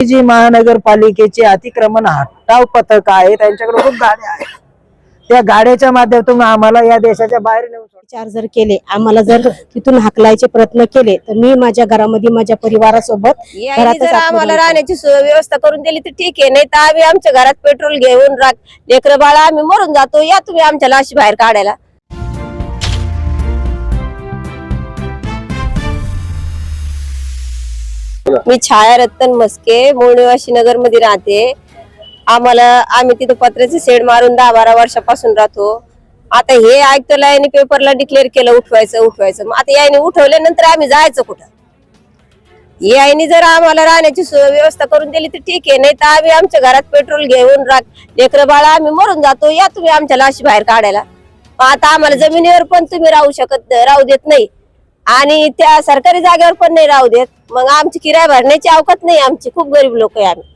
जी महानगरपालिकेचे अतिक्रमण हटाव पथक आहे त्यांच्याकडे खूप गाड्या आहेत. त्या गाड्याच्या माध्यमातून आम्हाला या देशाच्या बाहेर नेऊन. विचार जर केले आम्हाला जर तिथून हाकलायचे प्रयत्न केले तर मी माझ्या घरामध्ये माझ्या परिवारासोबत घरातच जर आम्हाला राहण्याची सोय व्यवस्था करून दिली तर ठीक आहे. नाही तर आम्ही आमच्या घरात पेट्रोल घेऊन राख लेकर बाळा आम्ही मरून जातो. या तुम्ही आमच्या लाशी बाहेर काढायला. मी छाया रत्न मस्के मूळ निवासी नगरमध्ये राहते. आम्हाला आम्ही तिथं पत्र्याचे शेड मारून दहा बारा वर्षापासून राहतो. आता हे ऐकतं याने पेपरला डिक्लेअर केलं उठवायचं उठवायचं. मग आता याने उठवल्यानंतर आम्ही जायचं कुठं? यायनी जर आम्हाला राहण्याची सोय व्यवस्था करून दिली तर ठीक आहे नाही तर आम्ही आमच्या घरात पेट्रोल घेऊन राख लेकर बाळा आम्ही मरून जातो. या तुम्ही आमच्या लाशी बाहेर काढायला. आता आम्हाला जमिनीवर पण तुम्ही राहू शकत राहू देत नाही. आणि त्या सरकारी जागेवर पण नाही राहू देत. मग आमची किराया भरण्याची अवकात नाही आमची. खूप गरीब लोक आहे आम्ही.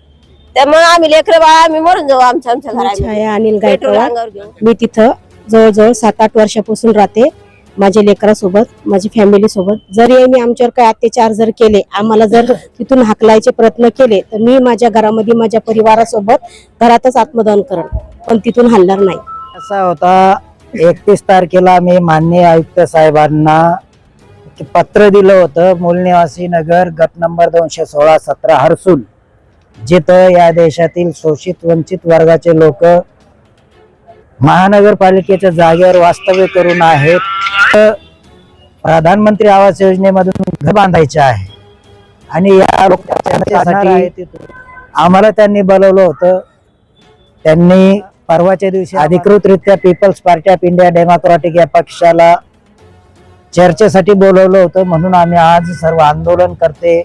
त्यामुळे आम्ही लेकर बाळा आम्ही मरून जाऊ आमच्या आमच्या घरात छाया अनिल पेट्रोल गायकवाड. अंगावर घेऊन. मी तिथं जवळजवळ सात आठ वर्षापासून राहते. माझ्या लेकरासोबत माझी फॅमिली सोबत. जर यांनी आमच्यावर काही अत्याचार जर केले आम्हाला जर तिथून हाकलायचे प्रयत्न केले तर मी माझ्या घरामध्ये माझ्या परिवारासोबत घरातच आत्मदहन करण पण तिथून हलणार नाही. असा होता. एकतीस तारखेला मी माननीय आयुक्त साहेबांना पत्र दिलं होतं मूल निवासी नगर गट नंबर दोनशे सोळा सतरा हर्सुल जिथं या देशातील शोषित वंचित वर्गाचे लोक महानगरपालिकेच्या जागेवर वास्तव्य करून आहेत. तर प्रधानमंत्री आवास योजनेमधून घर बांधायचे आहे. आणि या लोकांसाठी आम्हाला त्यांनी बोलवलं होतं. त्यांनी परवाच्या दिवशी अधिकृतरित्या people's party of India democratic या पक्षाला चर्चेसाठी बोलवलं होतं. म्हणून आम्ही आज सर्व आंदोलन करते.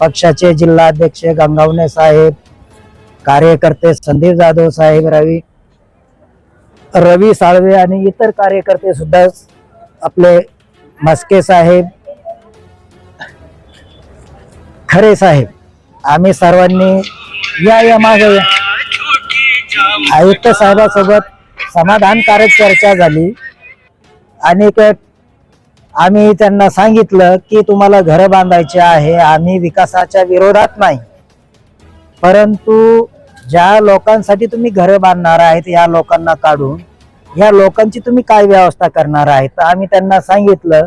पक्षाचे जिल्हाध्यक्ष गंगावणे साहेब कार्यकर्ते संदीप जाधव साहेब रवी रवी साळवे आणि इतर कार्यकर्ते सुद्धा आपले मस्के साहेब खरे साहेब. आम्ही सर्वांनी या या मागे आयुक्त साहेबासोबत समाधानकारक चर्चा झाली. आणि आम्ही त्यांना सांगितलं की तुम्हाला घरं बांधायचे आहे आम्ही विकासाच्या विरोधात नाही. परंतु ज्या लोकांसाठी तुम्ही घरं बांधणार आहेत या लोकांना काढून या लोकांची तुम्ही काय व्यवस्था करणार आहेत? तर आम्ही त्यांना सांगितलं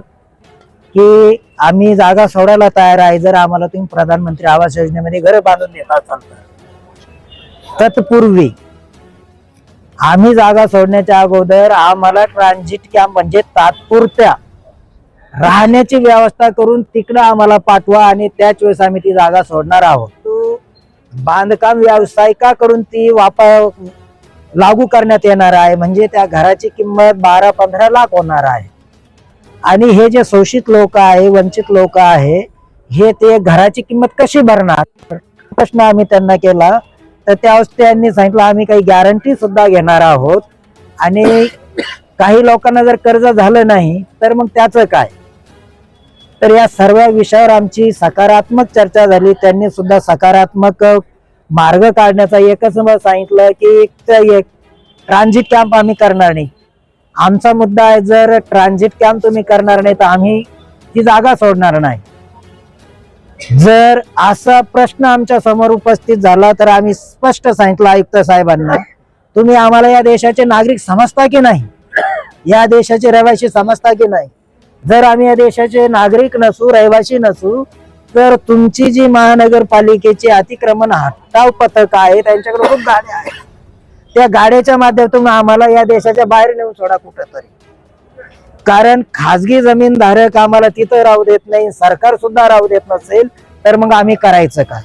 की आम्ही जागा सोडायला तयार आहे जर आम्हाला तुम्ही प्रधानमंत्री आवास योजनेमध्ये घरं बांधून देत असाल तर. तत्पूर्वी आम्ही जागा सोडण्याच्या अगोदर आम्हाला ट्रान्झिट कॅम्प म्हणजे तात्पुरत्या राहण्याची व्यवस्था करून तिकडं आम्हाला पाठवा आणि त्याच वेळेस आम्ही ती जागा सोडणार आहोत. तो बांधकाम व्यावसायिकाकडून ती वापर लागू करण्यात येणार आहे. म्हणजे त्या घराची किंमत बारा पंधरा लाख होणार आहे. आणि हे जे शोषित लोक आहे वंचित लोक आहे हे ते घराची किंमत कशी भरणार? प्रश्न आम्ही त्यांना केला. तर त्यावेळेस त्यांनी सांगितलं आम्ही काही गॅरंटी सुद्धा घेणार आहोत. आणि काही लोकांना जर कर्ज झालं नाही तर मग त्याचं काय? तर या सर्व विषयावर आमची सकारात्मक चर्चा झाली. त्यांनी सुद्धा सकारात्मक मार्ग काढण्याचा एकच मत सांगितलं की एक ट्रान्झिट कॅम्प आम्ही करणार नाही. आमचा मुद्दा आहे जर ट्रान्झिट कॅम्प तुम्ही करणार नाही तर आम्ही ती जागा सोडणार नाही. जर असा प्रश्न आमच्यासमोर उपस्थित झाला तर आम्ही स्पष्ट सांगितलं आयुक्त साहेबांना तुम्ही आम्हाला या देशाचे नागरिक समजता की नाही? या देशाचे रहिवासी समजता की नाही? जर आम्ही या देशाचे नागरिक नसू रहिवासी नसू तर तुमची जी महानगरपालिकेची अतिक्रमण हटाव पथक आहे त्यांच्याकडे खूप गाड्या आहेत. त्या गाड्याच्या माध्यमातून आम्हाला या देशाच्या बाहेर नेऊन सोडा कुठंतरी. कारण खाजगी जमीनधारक आम्हाला तिथं राहू देत नाही सरकार सुद्धा राहू देत नसेल तर मग आम्ही करायचं काय?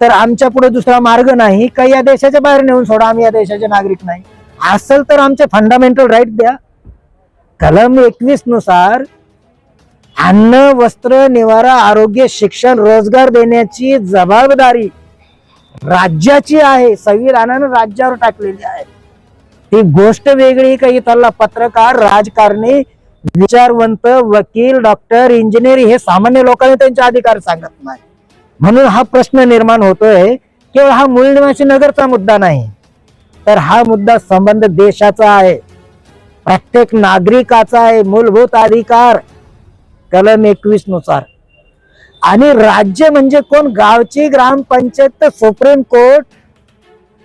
तर आमच्या पुढे दुसरा मार्ग नाही का या देशाच्या बाहेर नेऊन सोडा आम्ही या देशाचे नागरिक नाही. असेल तर आमचे फंडामेंटल राईट द्या. कलम एकवीसनुसार अन्न वस्त्र निवारा आरोग्य शिक्षण रोजगार देण्याची जबाबदारी राज्याची आहे. संविधानानं राज्यावर टाकलेली आहे. ही गोष्ट वेगळी काही त्याला पत्रकार राजकारणी विचारवंत वकील डॉक्टर इंजिनियर हे सामान्य लोकांनी त्यांचे अधिकार सांगत नाही. म्हणून हा प्रश्न निर्माण होतोय. केवळ हा मूळ निवासी नगरचा मुद्दा नाही तर हा मुद्दा संबंध देशाचा आहे. प्रत्येक नागरिकाचा आहे मूलभूत अधिकार कलम एकवीसनुसार. आणि राज्य म्हणजे कोण? गावची ग्रामपंचायत तर supreme court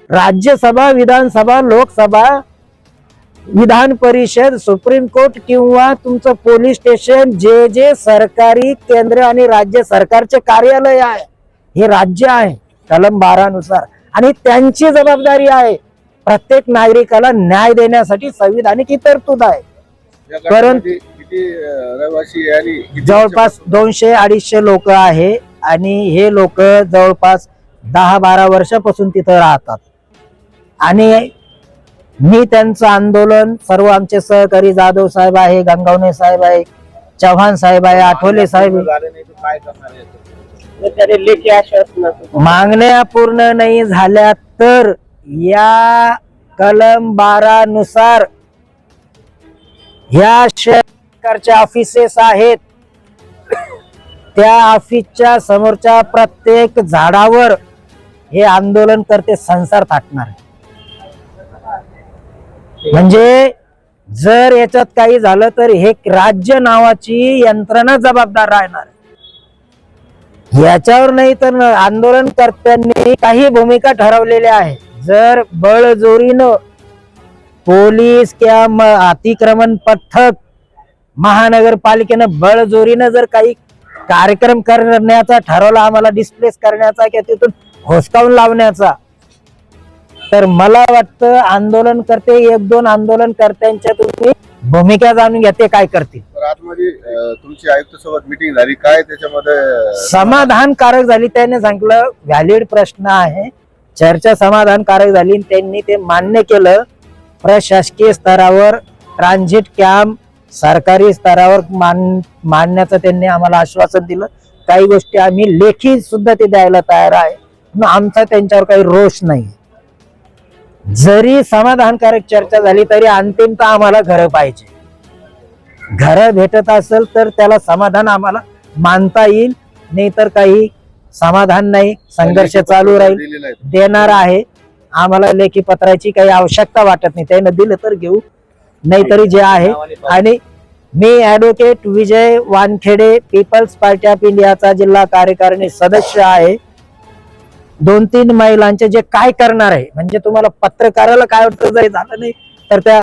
Rajya Sabha Vidhan Sabha Lok Sabha Vidhan Parishad supreme court किंवा तुमचं पोलीस स्टेशन जे जे सरकारी केंद्र आणि राज्य सरकारचे कार्यालय आहे हे राज्य आहे कलम बारा नुसार. आणि त्यांची जबाबदारी आहे प्रत्येक नागरिकाला न्याय देण्यासाठी संविधानिक ही तरतूद आहे परंतु- रहिवासी आणि जवळपास? दोनशे अडीचशे लोक आहे आणि हे लोक जवळपास दहा बारा वर्षापासून तिथं राहतात. आणि मी त्यांचं आंदोलन सर्व आमचे सहकारी जाधव साहेब आहे गंगावणे साहेब आहे चव्हाण साहेब आहे आठवले साहेब. मागण्या पूर्ण नाही झाल्या तर या कलम बारा नुसार ह्या सरकारच्या ऑफिसेस आहेत. त्या ऑफिसच्या समोरच्या प्रत्येक झाडावर हे आंदोलन करते संसार थाटणार म्हणजे जर याच्यात काही झालं तर हे राज्य नावाची यंत्रणा जबाबदार राहणार याच्यावर नाही तर आंदोलनकर्त्यांनी काही भूमिका ठरवलेल्या आहे जर बळजोरीनं पोलीस किंवा अतिक्रमण पथक महानगरपालिकेनं बळजोरीनं जर काही कार्यक्रम करण्याचा ठरवला आम्हाला डिस्प्लेस करण्याचा किंवा तिथून हुसकावून लावण्याचा तर मला वाटतं आंदोलनकर्ते एक दोन आंदोलनकर्त्यांच्या तुम्ही भूमिका जाणून घ्या ते काय करतील. तुमची आयुक्त सोबत मिटिंग झाली. काय त्याच्यामध्ये समाधानकारक झाली त्याने सांगितलं व्हॅलिड प्रश्न आहे. चर्चा समाधानकारक झाली आणि त्यांनी ते मान्य केलं. प्रशासकीय स्तरावर ट्रान्झिट कॅम्प सरकारी स्तरावर मान मानण्याचं त्यांनी आम्हाला आश्वासन दिलं. काही गोष्टी आम्ही लेखी सुद्धा ते द्यायला तयार आहे. पण आमचा त्यांच्यावर काही रोष नाही. जरी समाधानकारक चर्चा झाली तरी अंतिमतः आम्हाला घरं पाहिजे. घरं भेटत असेल तर त्याला समाधान आम्हाला मानता येईल. नाहीतर काही समाधान नाही संघर्ष चालू राहील. देणार आहे. आम्हाला लेखी पत्राची काही आवश्यकता वाटत नाही. त्यानं दिलं तर घेऊ. नाहीतरी जे आहे. आणि मी advocate Vijay Wankhede people's party of इंडियाचा जिल्हा कार्यकारिणी सदस्य आहे. दोन तीन महिलांचे जे काय करणार आहे म्हणजे तुम्हाला पत्रकाराला काय वाटतं जरी झालं नाही तर त्या